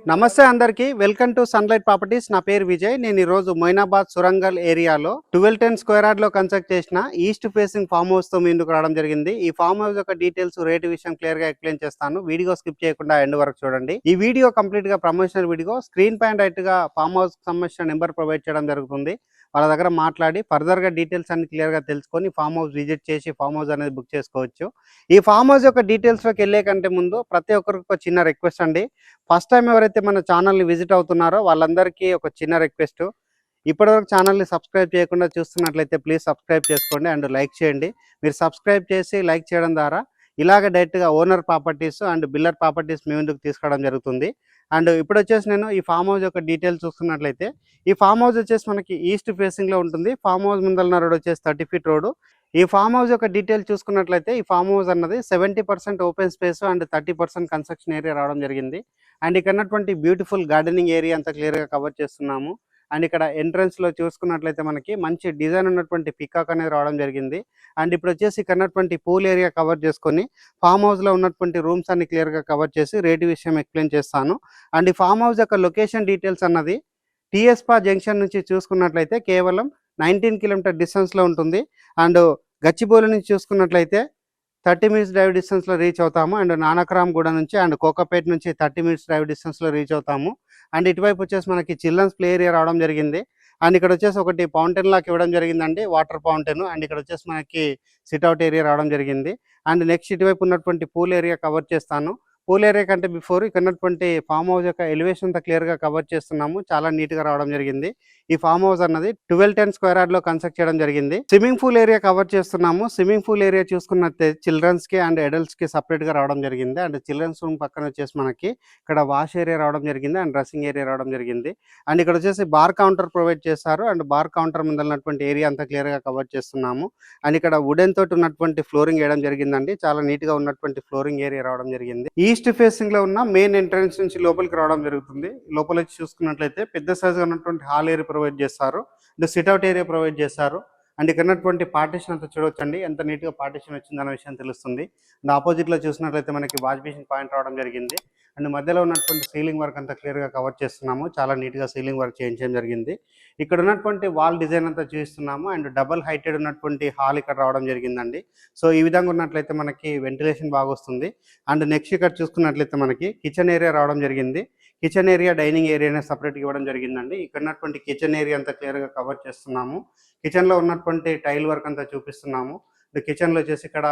నమస్తే అందరికీ. Welcome to sunlight properties. నా పేరు విజయ్. నేను ఈ రోజు మొయినాబాద్ సురంగల్ ఏరియాలో ట్వెల్వ్ టెన్ స్క్వేర్లో కన్స్ట్రక్ట్ చేసిన ఈస్ట్ ఫేసింగ్ ఫామ్ హౌస్తో ముందుకు రావడం జరిగింది. ఈ ఫామ్ హౌస్ యొక్క డీటెయిల్స్ రేటు విషయం క్లియర్గా ఎక్స్ప్లెయిన్ చేస్తాను. వీడియో స్కిప్ చేయకుండా ఎండ్ వరకు చూడండి. ఈ వీడియో కంప్లీట్గా ప్రమోషనల్ వీడియో స్క్రీన్ పైన రైట్గా ఫామ్ హౌస్ సంబంధించిన నెంబర్ ప్రొవైడ్ చేయడం జరుగుతుంది. వాళ్ళ దగ్గర మాట్లాడి ఫర్దర్గా డీటెయిల్స్ అన్ని క్లియర్గా తెలుసుకొని ఫామ్ హౌస్ విజిట్ చేసి ఫామ్ హౌస్ అనేది బుక్ చేసుకోవచ్చు. ఈ ఫామ్ హౌస్ యొక్క డీటెయిల్స్లోకి వెళ్ళే కంటే ముందు ప్రతి ఒక్కరికి ఒక చిన్న రిక్వెస్ట్ అండి. ఫస్ట్ టైం ఎవరైతే మన ఛానల్ని విజిట్ అవుతున్నారో వాళ్ళందరికీ ఒక చిన్న రిక్వెస్ట్ ఇప్పటివరకు ఛానల్ని సబ్స్క్రైబ్ చేయకుండా చూస్తున్నట్లయితే ప్లీజ్ సబ్స్క్రైబ్ చేసుకోండి అండ్ లైక్ చేయండి. మీరు సబ్స్క్రైబ్ చేసి లైక్ చేయడం ద్వారా ఇలాగ డైరెక్ట్గా owner properties and builder properties మీ ముందుకు తీసుకోవడం జరుగుతుంది. అండ్ ఇప్పుడు వచ్చేసి నేను ఈ ఫామ్ హౌస్ యొక్క డీటెయిల్ చూస్తున్నట్లయితే ఈ ఫామ్ హౌస్ వచ్చేసి మనకి ఈస్ట్ ఫేసింగ్లో ఉంటుంది. ఫామ్ హౌస్ ముందలన రోడ్ వచ్చేసి థర్టీ ఫీట్ రోడ్. ఈ ఫామ్ హౌస్ యొక్క డీటెయిల్ చూసుకున్నట్లయితే ఈ ఫామ్ హౌస్ అన్నది seventy percent open space and thirty percent construction area రావడం జరిగింది. అండ్ ఇక్కడ ఉన్నటువంటి బ్యూటిఫుల్ గార్డెనింగ్ ఏరియా అంతా క్లియర్గా కవర్ చేస్తున్నాము. అండ్ ఇక్కడ ఎంట్రన్స్లో చూసుకున్నట్లయితే మనకి మంచి డిజైన్ ఉన్నటువంటి పికాక్ అనేది రావడం జరిగింది. అండ్ ఇప్పుడు వచ్చేసి ఇక్కడ ఉన్నటువంటి పూల్ ఏరియా కవర్ చేసుకొని ఫామ్ హౌస్లో ఉన్నటువంటి రూమ్స్ అన్ని క్లియర్గా కవర్ చేసి రేటు విషయం ఎక్స్ప్లెయిన్ చేస్తాను. అండ్ ఈ ఫామ్ హౌస్ యొక్క లొకేషన్ డీటెయిల్స్ అన్నది టీఎస్పా జంక్షన్ నుంచి చూసుకున్నట్లయితే కేవలం నైన్టీన్ కిలోమీటర్ డిస్టెన్స్లో ఉంటుంది. అండ్ గచ్చిబౌలి నుంచి చూసుకున్నట్లయితే థర్టీ మినిట్స్ డ్రైవ్ డిస్టెన్స్లో రీచ్ అవుతాము. అండ్ నానక్రామ్ గూడ నుంచి అండ్ కోకపేట నుంచి థర్టీ మినిట్స్ డ్రైవ్ డిస్టెన్స్లో రీచ్ అవుతాము. అండ్ ఇటువైపు వచ్చేసి మనకి చిల్డ్రన్స్ ప్లే ఏరియా రావడం జరిగింది. అండ్ ఇక్కడ వచ్చేసి ఒకటి ఫౌంటైన్ లాక్ ఇవ్వడం జరిగిందండి. Water fountain. అండ్ ఇక్కడ వచ్చేసి మనకి సిట్అవుట్ ఏరియా రావడం జరిగింది. అండ్ నెక్స్ట్ ఇటువైపు ఉన్నటువంటి పూల్ ఏరియా కవర్ చేస్తాను. పూల్ ఏరియా కంటే బిఫోర్ ఇక్కడ ఉన్నటువంటి ఫామ్ హౌస్ యొక్క ఎలివేషన్ అంతా క్లియర్గా కవర్ చేస్తున్నాము. చాలా నీట్గా రావడం జరిగింది. ఈ ఫామ్ హౌస్ అన్నది ట్వెల్వ్ టెన్ స్క్వేర్ యార్డ్లో కన్స్ట్రక్ట్ చేయడం జరిగింది. స్విమ్మింగ్ పూల్ ఏరియా కవర్ చేస్తున్నాము. స్విమ్మింగ్ పూల్ ఏరియా చూసుకున్నట్టే చిల్డ్రన్స్కి అండ్ అడల్ట్స్కి కి సపరేట్గా రావడం జరిగింది. అండ్ చిల్డ్రన్స్ రూమ్ పక్కన వచ్చేసి మనకి ఇక్కడ వాష్ ఏరియా రావడం జరిగింది. అండ్ డ్రెస్సింగ్ ఏరియా రావడం జరిగింది. అండ్ ఇక్కడ వచ్చేసి బార్ కౌంటర్ ప్రొవైడ్ చేశారు. అండ్ బార్ కౌంటర్ ముందర ఉన్నటువంటి ఏరియా అంతా క్లియర్గా కవర్ చేస్తున్నాము. అండ్ ఇక్కడ వుడెన్ తోటి ఉన్నటువంటి ఫ్లోరింగ్ వేయడం జరిగిందండి. చాలా నీట్గా ఉన్నటువంటి ఫ్లోరింగ్ ఏరియా రావడం జరిగింది. ఈస్ట్ ఫేసింగ్లో ఉన్న మెయిన్ ఎంట్రన్స్ నుంచి లోపలికి రావడం జరుగుతుంది. లోపల చూసుకున్నట్లయితే పెద్ద సైజ్ ఉన్నటువంటి హాల్ ఏరియా ప్రొవైడ్ చేస్తారు. And sit out area provide చేస్తారు. అండ్ ఇక్కడ ఉన్నటువంటి పార్టీషన్ అంతా చూడొచ్చండి. ఎంత నీట్గా పార్టీషన్ వచ్చింది అనే విషయం తెలుస్తుంది. అండ్ ఆపోజిట్లో చూసినట్లయితే మనకి వాష్బేషన్ పాయింట్ రావడం జరిగింది. అండ్ మధ్యలో ఉన్నటువంటి సీలింగ్ వర్క్ అంతా క్లియర్గా కవర్ చేస్తున్నాము. చాలా నీట్గా సీలింగ్ వర్క్ చేయించడం జరిగింది. ఇక్కడ ఉన్నటువంటి వాల్ డిజైన్ అంతా చూస్తున్నాము అండ్ డబల్ హైటెడ్ ఉన్నటువంటి హాల్ ఇక్కడ రావడం జరిగిందండి. సో ఈ విధంగా ఉన్నట్లయితే మనకి వెంటిలేషన్ బాగా వస్తుంది. అండ్ నెక్స్ట్ ఇక్కడ చూసుకున్నట్లయితే మనకి కిచెన్ ఏరియా రావడం జరిగింది. కిచెన్ ఏరియా డైనింగ్ ఏరియానే సపరేట్గా ఇవ్వడం జరిగిందండి. ఇక్కడ ఉన్నటువంటి కిచెన్ ఏరియా అంతా క్లియర్గా కవర్ చేస్తున్నాము. కిచెన్లో ఉన్నటువంటి టైల్ వర్క్ అంతా చూపిస్తున్నాము. కిచెన్లో వచ్చేసి ఇక్కడ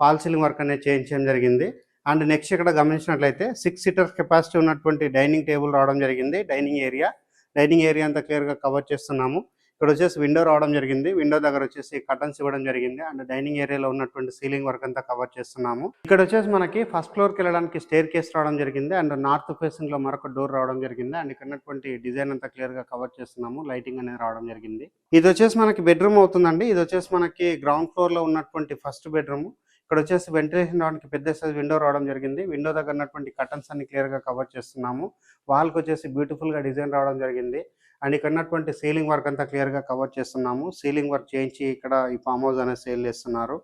ఫాల్ సీలింగ్ వర్క్ అనేది చేయించడం జరిగింది. అండ్ నెక్స్ట్ ఇక్కడ గమనించినట్లయితే సిక్స్ సీటర్ కెపాసిటీ ఉన్నటువంటి డైనింగ్ టేబుల్ రావడం జరిగింది. డైనింగ్ ఏరియా డైనింగ్ ఏరియా అంతా క్లియర్గా కవర్ చేస్తున్నాము. ఇక్కడ వచ్చేసి విండో రావడం జరిగింది. విండో దగ్గర వచ్చేసి కటన్స్ ఇవ్వడం జరిగింది. అండ్ డైనింగ్ ఏరియాలో ఉన్నటువంటి సీలింగ్ వర్క్ అంతా కవర్ చేస్తున్నాము. ఇక్కడ వచ్చేసి మనకి ఫస్ట్ ఫ్లోర్కి వెళ్ళడానికి స్టేర్ కేస్ రావడం జరిగింది. అండ్ నార్త్ ఫేసింగ్లో మరొక డోర్ రావడం జరిగింది. అండ్ ఇక్కడ ఉన్నటువంటి డిజైన్ అంతా క్లియర్గా కవర్ చేస్తున్నాము. లైటింగ్ అనేది రావడం జరిగింది. ఇది వచ్చేసి మనకి బెడ్రూమ్ అవుతుందండి. ఇది వచ్చేసి మనకి గ్రౌండ్ ఫ్లోర్లో ఉన్నటువంటి ఫస్ట్ బెడ్రూమ్ ఇక్కడ వచ్చేసి వెంటిలేషన్ రావడానికి పెద్ద సైజ్ విండో రావడం జరిగింది. విండో దగ్గర ఉన్నటువంటి కటన్స్ అన్ని క్లియర్గా కవర్ చేస్తున్నాము. వాల్కి వచ్చేసి బ్యూటిఫుల్గా డిజైన్ రావడం జరిగింది. అండ్ ఇక్కడ ఉన్నటువంటి సీలింగ్ వర్క్ అంతా క్లియర్గా కవర్ చేస్తున్నాము. సీలింగ్ వర్క్ చేయించి ఇక్కడ ఈ ఫామ్ హౌస్ అనేది సేల్ చేస్తున్నారు.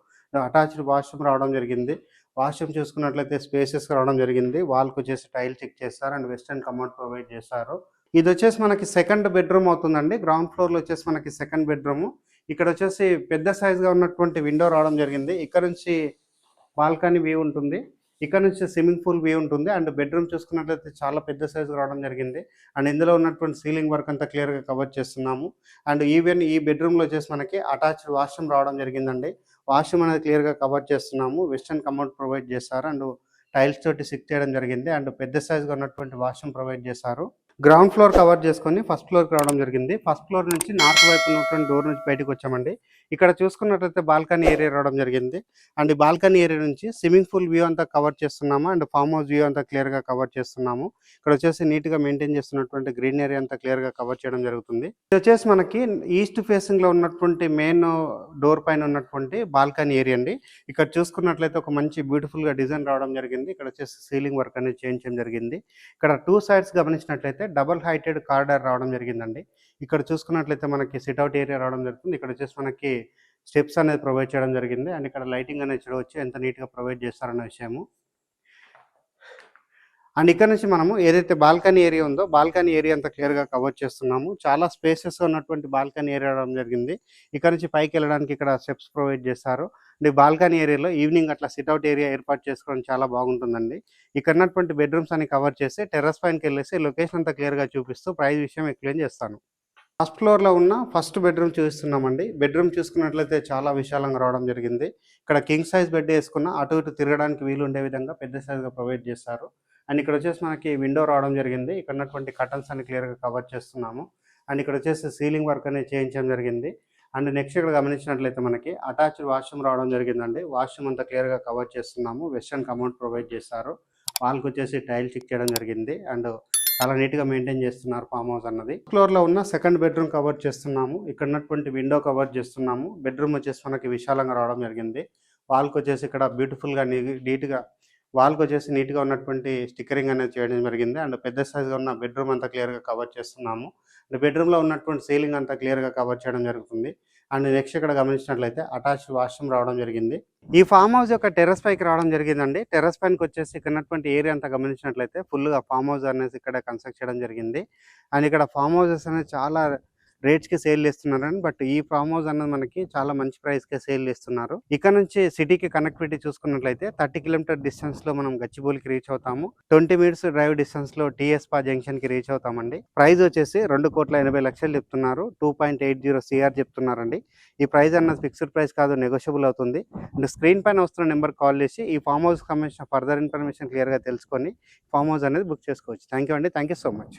అటాచ్డ్ వాష్రూమ్ రావడం జరిగింది. వాష్రూమ్ చూసుకున్నట్లయితే స్పేసెస్ రావడం జరిగింది. వాల్కి వచ్చేసి టైల్ చెక్ చేస్తారు అండ్ వెస్టర్న్ కమౌంట్ ప్రొవైడ్ చేస్తారు. ఇది వచ్చేసి మనకి సెకండ్ బెడ్రూమ్ అవుతుందండి. గ్రౌండ్ ఫ్లోర్లో వచ్చేసి మనకి సెకండ్ బెడ్రూమ్. ఇక్కడ వచ్చేసి పెద్ద సైజ్గా ఉన్నటువంటి విండో రావడం జరిగింది. ఇక్కడ నుంచి బాల్కనీ వ్యూ ఉంటుంది. ఇక్కడ నుంచి స్విమ్మింగ్ పూల్ వ్యూ ఉంటుంది. అండ్ బెడ్రూమ్ చూసుకున్నట్లయితే చాలా పెద్ద సైజు రావడం జరిగింది. అండ్ ఇందులో ఉన్నటువంటి సీలింగ్ వర్క్ అంతా క్లియర్గా కవర్ చేస్తున్నాము. అండ్ ఈవెన్ ఈ బెడ్రూమ్లో వచ్చేసి మనకి అటాచ్డ్ వాష్రూమ్ రావడం జరిగిందండి. వాష్రూమ్ అనేది క్లియర్గా కవర్ చేస్తున్నాము. వెస్టర్న్ కమౌంట్ ప్రొవైడ్ చేశారు. అండ్ టైల్స్ తోటి సిక్ చేయడం జరిగింది. అండ్ పెద్ద సైజుగా ఉన్నటువంటి వాష్రూమ్ ప్రొవైడ్ చేశారు. గ్రౌండ్ ఫ్లోర్ కవర్ చేసుకొని ఫస్ట్ ఫ్లోర్కి రావడం జరిగింది. ఫస్ట్ ఫ్లోర్ నుంచి నార్త్ వైపు ఉన్నటువంటి డోర్ నుంచి బయటకు వచ్చామండి. ఇక్కడ చూసుకున్నట్లయితే బాల్కనీ ఏరియా రావడం జరిగింది. అండ్ ఈ బాల్కనీ ఏరియా నుంచి స్విమ్మింగ్ పూల్ వ్యూ అంతా కవర్ చేస్తున్నాము. అండ్ ఫామ్ హౌస్ వ్యూ అంతా క్లియర్గా కవర్ చేస్తున్నాము. ఇక్కడ వచ్చేసి నీట్గా మెయింటైన్ చేస్తున్నటువంటి గ్రీన్ ఏరియా అంతా క్లియర్గా కవర్ చేయడం జరుగుతుంది. ఇది వచ్చేసి మనకి ఈస్ట్ ఫేసింగ్లో ఉన్నటువంటి మెయిన్ డోర్ పైన ఉన్నటువంటి బాల్కనీ ఏరియా అండి. ఇక్కడ చూసుకున్నట్లయితే ఒక మంచి బ్యూటిఫుల్గా డిజైన్ రావడం జరిగింది. ఇక్కడ వచ్చేసి సీలింగ్ వర్క్ అనేది చేయించడం జరిగింది. ఇక్కడ టూ సైడ్స్ గమనించినట్లయితే డబల్ హైటెడ్ కారిడార్ రావడం జరిగిందండి. ఇక్కడ చూసుకున్నట్లయితే మనకి సిట్అవుట్ ఏరియా రావడం జరుగుతుంది. ఇక్కడ వచ్చేసి మనకి స్టెప్స్ అనేది ప్రొవైడ్ చేయడం జరిగింది. అండ్ ఇక్కడ లైటింగ్ అనేది చూడవచ్చు. ఎంత నీట్గా ప్రొవైడ్ చేస్తారన్న విషయము. అండ్ ఇక్కడ నుంచి మనము ఏదైతే బాల్కనీ ఏరియా ఉందో బాల్కనీ ఏరియా అంతా క్లియర్గా కవర్ చేస్తున్నాము. చాలా స్పేసెస్ ఉన్నటువంటి బాల్కనీ ఏరియా రావడం జరిగింది. ఇక్కడ నుంచి పైకి వెళ్ళడానికి ఇక్కడ స్టెప్స్ ప్రొవైడ్ చేస్తారు అండ్ బాల్కనీ ఏరియాలో ఈవినింగ్ అట్లా సిట్అవుట్ ఏరియా ఏర్పాటు చేసుకోవడం చాలా బాగుంటుందండి. ఇక్కడ ఉన్నటువంటి బెడ్రూమ్స్ అన్ని కవర్ చేసి టెర్రస్ పైనకి వెళ్ళేసి లొకేషన్ అంతా క్లియర్గా చూపిస్తూ ప్రైస్ విషయం ఎక్స్ప్లెయిన్ చేస్తాను. ఫస్ట్ ఫ్లోర్లో ఉన్న ఫస్ట్ బెడ్రూమ్ చూస్తున్నామండి. బెడ్రూమ్ చూసుకున్నట్లయితే చాలా విశాలంగా రావడం జరిగింది. ఇక్కడ కింగ్ సైజ్ బెడ్ వేసుకున్న అటు ఇటు తిరగడానికి వీలు ఉండే విధంగా పెద్ద సైజ్గా ప్రొవైడ్ చేస్తారు అండ్ ఇక్కడ వచ్చేసి మనకి విండో రావడం జరిగింది. ఇక్కడ ఉన్నటువంటి కటన్స్ అన్ని క్లియర్గా కవర్ చేస్తున్నాము. అండ్ ఇక్కడ వచ్చేసి సీలింగ్ వర్క్ అనేది చేయించడం జరిగింది. అండ్ నెక్స్ట్ ఇక్కడ గమనించినట్లయితే మనకి అటాచ్డ్ వాష్రూమ్ రావడం జరిగిందండి. వాష్రూమ్ అంతా క్లియర్గా కవర్ చేస్తున్నాము. వెస్ట్రన్ కమౌంట్ ప్రొవైడ్ చేస్తారు వాళ్ళకి వచ్చేసి టైల్ చెక్ చేయడం జరిగింది. అండ్ చాలా నీట్గా మెయింటైన్ చేస్తున్నారు ఫామ్ హౌస్ అన్నది. ఫ్లోర్లో ఉన్న సెకండ్ బెడ్రూమ్ కవర్ చేస్తున్నాము. ఇక్కడ ఉన్నటువంటి విండో కవర్ చేస్తున్నాము. బెడ్రూమ్ వచ్చేసి మనకి విశాలంగా రావడం జరిగింది. వాల్కి వచ్చేసి ఇక్కడ బ్యూటిఫుల్గా వాళ్ళకి వచ్చేసి నీట్గా ఉన్నటువంటి స్టిక్కరింగ్ అనేది చేయడం జరిగింది. అండ్ పెద్ద సైజ్ ఉన్న బెడ్రూమ్ అంతా క్లియర్గా కవర్ చేస్తున్నాము. అండ్ బెడ్రూమ్లో ఉన్నటువంటి సీలింగ్ అంతా క్లియర్గా కవర్ చేయడం జరుగుతుంది. అండ్ నెక్స్ట్ ఇక్కడ గమనించినట్లయితే అటాచ్ వాష్రూమ్ రావడం జరిగింది. ఈ ఫామ్ హౌస్ యొక్క టెర్రస్ పైకి రావడం జరిగిందండి. టెర్రస్ పైకి వచ్చేసి ఇక్కడ ఉన్నటువంటి ఏరియా అంతా గమనించినట్లయితే ఫుల్గా గా ఫామ్ హౌస్ అనేది ఇక్కడ కన్స్ట్రక్ట్ చేయడం జరిగింది. అండ్ ఇక్కడ ఫామ్ హౌసెస్ అనేది చాలా రేట్స్కి సేల్ చేస్తున్నారండి బట్ ఈ ఫామ్ హౌస్ అన్నది మనకి చాలా మంచి ప్రైస్కే సేల్ చేస్తున్నారు. ఇక్కడ నుంచి సిటీకి కనెక్టివిటీ చూసుకున్నట్లయితే థర్టీ కిలోమీటర్ డిస్టెన్స్లో మనం గచ్చిబౌలికి రీచ్ అవుతాము. ట్వంటీ మినిట్స్ డ్రైవ్ డిస్టెన్స్లో టీఎస్పా జంక్షన్కి జంక్షన్కి రీచ్ అవుతామండి. ప్రైస్ వచ్చేసి రెండు కోట్ల ఎనభై లక్షలు చెప్తున్నారు. Two point eight zero CR చెప్తున్నారండి. ఈ ప్రైస్ అన్నది ఫిక్స్డ్ ప్రైస్ కాదు నెగోషియబుల్ అవుతుంది. అండ్ స్క్రీన్ పైన వస్తున్న నెంబర్ కాల్ చేసి ఈ ఫామ్ హౌస్ సంబంధించిన ఫర్దర్ ఇన్ఫర్మేషన్ క్లియర్గా తెలుసుకొని ఫామ్ హౌస్ అనేది బుక్ చేసుకోవచ్చు. థ్యాంక్ యూ అండి. Thank you so much.